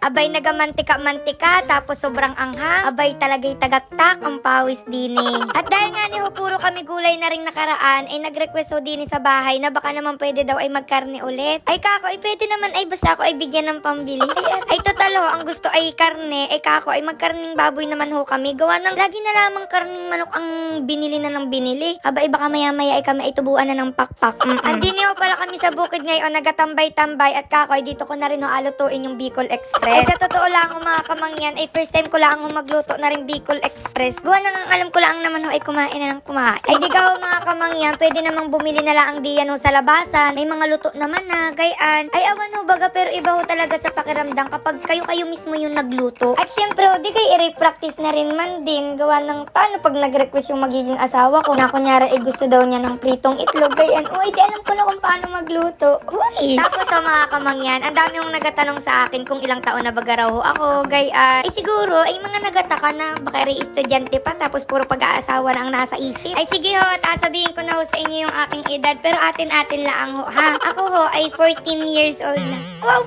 Abay nagamantika-mantika tapos sobrang angha. Abay talagay tagaktak ang pawis dini. At dahil nga ni ho puro kami gulay na ring nakaraan ay nag-request ho dini sa bahay na baka naman pwede daw ay magkarne ulit. Ay kako ay pwede naman ay basta ako ay bigyan ng pambili. Ayan. Ay total ho ang gusto ay karne ay kako ay magkarning baboy naman ho kami. Gawa ng lagi na lamang karning manok ang binili na ng binili. Abay baka maya maya ay kami ay tubuan na ng pakpak. Mm Andini ho pala kami sa bukid ngayon nagatambay-tambay at kako ay dito ko na rin ho alutuin yung Bicol Express. Ay sa totoo lang ho mga kamangyan ay first time ko lang ho magluto na rin Bicol Express. Gawa ang alam ko lang naman ho ay kumain na ng kumain. Ay di ka ho mga kamangyan pwede namang bumili na lang ang diyan ho sa labasan. May mga luto naman na gayaan. Ay awan ho baga pero iba ho talaga sa pakiramdam kapag kayo-kayo mismo yung nagluto. At syempre ho di kayo i-practice na rin man din. Gawa ng paano pag nag-request yung magiging asawa ko na kunyari ay gusto daw niya ng pritong itlog. Gayaan. Uy, di alam ko na kung paano magluto. Uy. Tapos sa mga kamangyan, ang dami yung nagatanong sa akin kung ilang taon na baga raw ako. Gayaan. Ay siguro ay mga nagataka na baka rin estudyante pa tapos puro pag-aasawa na ang nasa isip. Ay sige ho, sasabihin ko na ho sa inyo yung aking edad pero atin-atin lang ho ha. Ako ho ay 14 years old na. Wow,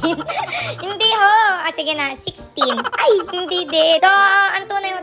14! hindi ho. Sige na, 16. Ay, hindi din. So,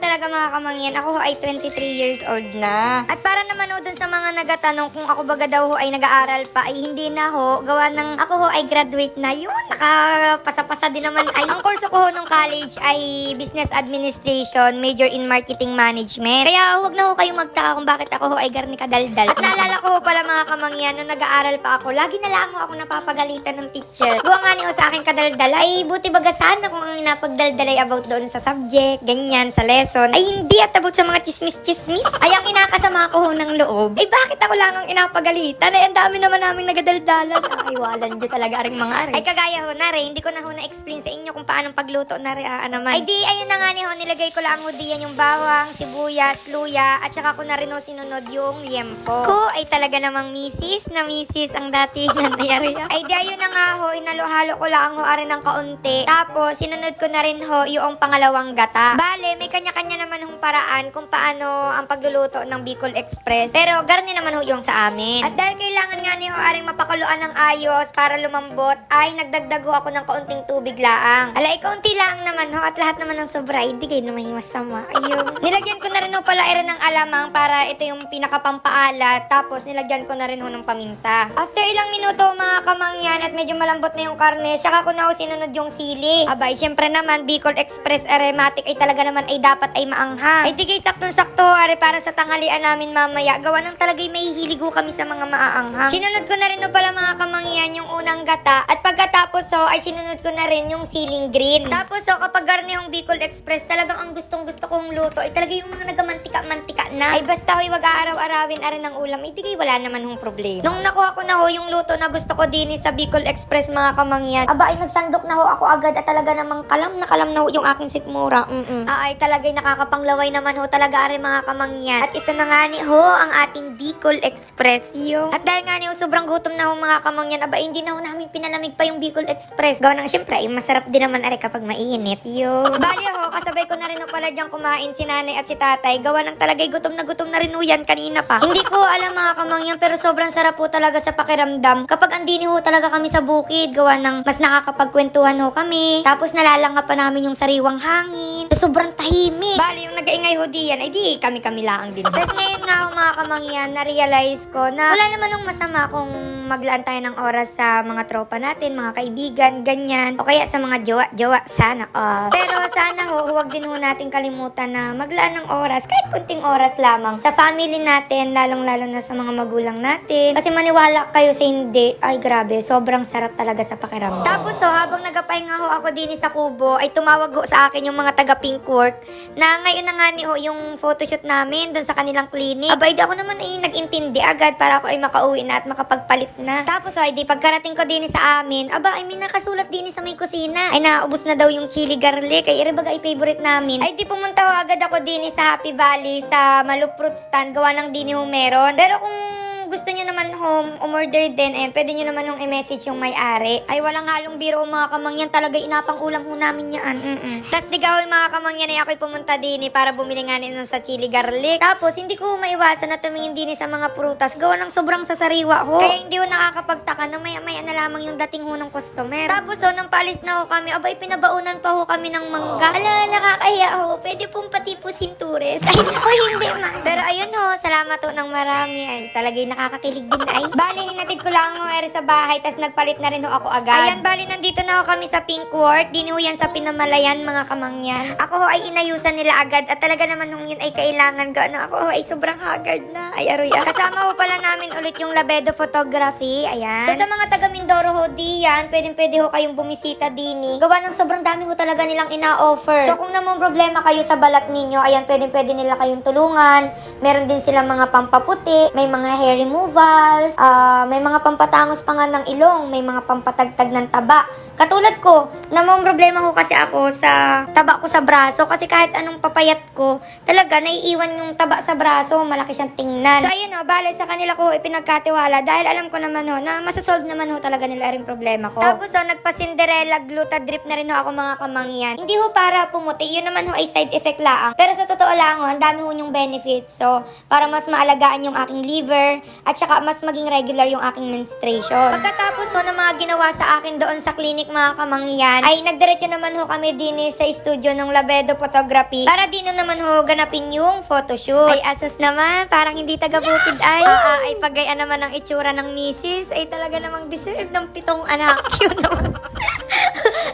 talaga mga kamangyan, ako ay 23 years old na. At para naman ho dun sa mga nagatanong kung ako baga daw ho ay nag-aaral pa, ay hindi na ho. Gawa ng ako ho ay graduate na. Yun, nakapasa-pasa din naman. Ay, ang kurso ko ho nung college ay Business Administration, major in Marketing Management. Kaya huwag na ho kayong magtaka kung bakit ako ho ay garni kadaldal. At naalala ko ho pala mga kamangyan, nung nag-aaral pa ako, lagi na lang ho ako napapagalitan ng teacher. Gawa nga ni ho sa akin kadaldal, ay buti baga sana kung ang napagdaldalay about doon sa subject, ganyan, sa lesson, ay hindi at about sa mga chismis-chismis. Ay ang inakasama ko ho ng loob. Ay bakit ako lang ang inapagalitan? Ay ang dami naman namin nagadaldalan. Ay walan di talaga aring mga ari. Ay kagaya ho na rin, hindi ko na ho na-explain sa inyo kung paano pagluto na rin ah, naman. Ay di, ayun na nga ni ho, nilagay ko lang ho diyan yung bawang, sibuyas, luya, at saka ko na rin ho sinunod yung liempo. Ko ay talaga namang misis na misis ang datingan na yari. Ay di, ayun na nga ho, inalo-halo ko lang ho arin ng kaunti. Tapos, sinunod ko na rin ho yung pangalawang gata. Bale, may kanya-kanya naman hong paraan kung paano ang pagluluto ng Bicol Express. Pero, garni naman ho yung sa amin. At dahil kailangan nga ni ho aring mapakuluan ng ayos para lumambot, ay nagdagdag ho ako ng kaunting tubig laang. Alay, kaunti lang naman ho at lahat naman ng sobra, hindi kayo naman yung masama. Ayun. Nilagyan ko na rin ho pala rin ng alamang para ito yung pinakapampaalat. Tapos, nilagyan ko na rin ho ng paminta. After ilang minuto mga kamangyan at medyo malambot na yung karne, saka ko na ho sinunod yung sili. Abay, syempre naman, Bicol Express Aromatic ay talaga naman ay dapat ay maangha. Ay, di kayo saktong-sakto, are para sa tanghalian namin mamaya. Gawa ng talaga may hilig ho kami sa mga maaanghang. Sinunod ko na rin ho pala mga kamangyan yung unang gata. At pagkatapos ho, ay sinunod ko na rin yung siling green. Tapos ho, kapag garni yung Bicol Express, talagang ang gustong gusto kong luto ay talaga yung mga nagamantika-mantika na. Ay basta ho'y wag aaraw-arawin arin ng ulam, ay di kayo wala naman hong problema. Nung nakuha ko na ho yung luto na gusto ko din sa Bicol Express mga kamangyan, aba ay nagsandok na ho ako agad at talaga namang kalam na kalam na ho yung aking sikmura. Mm-mm. Ah, ay talaga'y nakakapanglaway naman ho talaga arin mga kamangyan. At ito na nga ni ho ang ating Bicol Express yung. At dahil nga ni ho sobrang gutom na ho mga kamangyan, aba hindi na ho namin pinalamig pa yung Bicol Express. Gawa ng syempre ay masarap din naman ari kapag mainit. Yung. Bali ho, kasabay ko na rin ho pala diyang kumain si nanay at si tatay. Gawa ng talagay gutom na gutom na rin yan kanina pa. Hindi ko alam mga kamangyan pero sobrang sarap po talaga sa pakiramdam. Kapag andini ho talaga kami sa bukid, gawa ng mas nakakapagkwentuhan ho kami. Tapos nalalanga pa namin yung sariwang hangin. So, sobrang tahimik. Bali, yung nag-aingay ho diyan, ay di kami-kami lang din. Tapos ngayon nga ho mga kamangyan, na-realize ko na wala naman nung masama kung maglaan tayo ng oras sa mga tropa natin, mga kaibigan, ganyan. O kaya sa mga jowa-jowa, sana all. Pero sana ho, huwag din ho natin kalimutan na maglaan ng oras, kahit kunting oras lamang, sa family natin, lalong-lalo na sa mga magulang natin. Kasi maniwala kayo sa hindi, ay grabe, sobrang sarap talaga sa pakiramdam. Tapos ho, habang nagapahinga ho ako din sa kubo, ay tumawag ho sa akin yung mga taga Pink Work na ngayon na nga ni ho yung photoshoot namin doon sa kanilang clinic. Abay, ako naman ay nag-intindi agad para ako ay makauwi na at makapagpalit na. Tapos ay di pagkarating ko din sa amin, aba ay may nakasulat din sa may kusina. Ay naubos na daw yung chili garlic, ay iribaga ay favorite namin. Ay di pumunta ho agad ako din sa Happy Valley sa Malup Fruit Stand, gawa ng dini ho meron. Pero kung gusto nyo naman home, umorder din, ayan, pwede nyo naman nung i-message yung may-ari. Ay, walang halong biro mga kamangyan. Talaga inapang ulam ho namin yan. Mm-mm. Tapos di gawin mga kamangyan ay ako'y pumunta din eh, para bumili nga nun sa chili garlic. Tapos, hindi ko maiwasan na tumingin din eh sa mga prutas. Gawa ng sobrang sasariwa ho. Kaya hindi ho nakakapagtaka na maya-maya na lamang yung dating ho ng customer. Tapos, ho, nang paalis na ho kami, abay, pinabaunan pa ho kami ng mangga. Ala, nakakahiya ho. Pwede pong pati po sintures. Ay, o hindi man. Pero ayun ho, salamat ho ng marami. Ay, talagay nakakakilig din ay. Bali, hinatid ko lang ho ere sa bahay, tas nagpalit na rin ho ako agad. Ayan, bali, nandito na ho kami sa Pink Court. Dini ho yan sa Pinamalayan, mga kamangyan. Ako ho ay inayusan nila agad at talaga naman nung yun ay kailangan ko. Ano, ako ho ay sobrang haggard na. Ay, aroy. Kasama ho pala namin ulit yung Labedo Photography. Ayan. So, sa mga taga Mindoro ho, di yan, pwedeng pwede ho kayong bumisita dini. Gawa ng sobrang dami ho talaga nilang ina-offer. So, kung namang problema kayo sa balat ninyo, ayan, pwedeng pwede nila kayong tulungan. Meron din silang mga pampaputi, may mga hair removals, ah, may mga pampatangos pa nga ng ilong, may mga pampatagtag ng taba. Katulad ko, namang problema ho kasi ako sa taba ko sa braso kasi kahit anong papayat ko, talaga naiiwan yung taba sa braso, malaki siyang tingnan. So ayun ho, bale sa kanila ko ipinagkatiwala dahil alam ko naman ho na masasolve naman ho talaga nila rin problema ko. Tapos ho, nagpa-Cinderella gluta drip na rin ho ako mga kamangyan. Hindi ho para pumuti, yun naman ho ay side effect laang. Pero sa totoo lang ho, ang dami ho yung benefits. So, para mas maalagaan yung aking liver at saka mas maging regular yung aking menstruation. Pagkatapos ho ng mga ginawa sa akin doon sa clinic mga kamangyan, ay nagdiretso naman ho kami din eh sa studio ng Labedo Photography para din naman ho ganapin yung photoshoot. Ay asos naman, parang hindi taga-bukid ay. Ah, ay pagayaan naman ng itsura ng misis, ay talaga namang deserve ng pitong anak. Cute naman.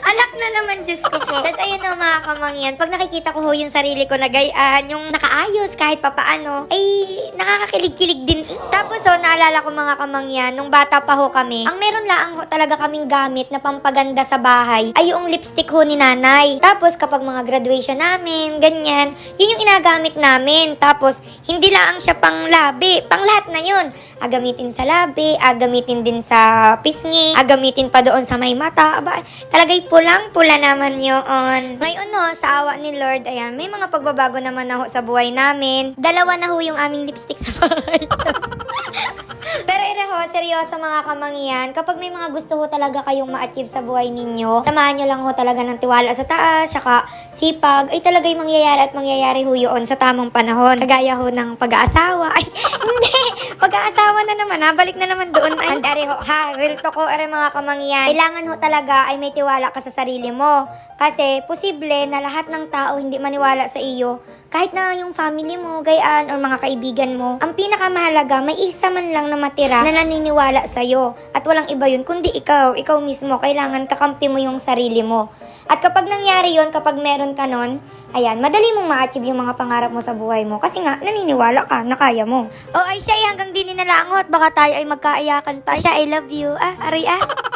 Anak na naman, Diyos ko po. Tapos ayun na mga kamangyan, pag nakikita ko ho yung sarili ko na gayaan, yung nakaayos kahit papaano, ay nakakakilig-kilig din. Tapos ho, naalala ko mga kamangyan, nung bata pa ho kami, ang meron lang ho talaga kaming gamit na pampaganda sa bahay, ay yung lipstick ho ni nanay. Tapos kapag mga graduation namin, ganyan, yun yung inagamit namin. Tapos, hindi lang siya pang labi, pang lahat na yun. Agamitin sa labi, agamitin din sa pisngi, agamitin pa doon sa may mata. Aba, talagay pulang-pula naman yun. Ngayon no, sa awa ni Lord, ayan, may mga pagbabago naman na sa buhay namin. Dalawa na ho yung aming lipstick sa bahay. Pero ina ho, seryoso mga kamangyan, kapag may mga gusto ho talaga kayong ma-achieve sa buhay ninyo, samahan nyo lang ho talaga ng tiwala sa taas, saka sipag, ay talaga'y mangyayari at mangyayari ho yun sa tamang panahon. Kagaya ho ng pag-aasawa. Ay, hindi! Pag-aasawa na naman ha, balik na naman doon. Ay, andari ho, ha, real to ko, are mga kamangyan. Kailangan ho talaga ay may tiwala ka sa sarili mo. Kasi, posible na lahat ng tao hindi maniwala sa iyo, kahit na yung family mo, gayaan, or mga kaibigan mo, ang pinakamahalaga, may isa man lang na matira na naniniwala sa'yo. At walang iba yun, kundi ikaw, ikaw mismo, kailangan kakampi mo yung sarili mo. At kapag nangyari yon kapag meron ka nun, ayan, madali mong ma-achieve yung mga pangarap mo sa buhay mo. Kasi nga, naniniwala ka na kaya mo. O ay siya, eh, hanggang di ninalangot, baka tayo ay magkaayakan pa. Siya, I love you. Ah, aray ah.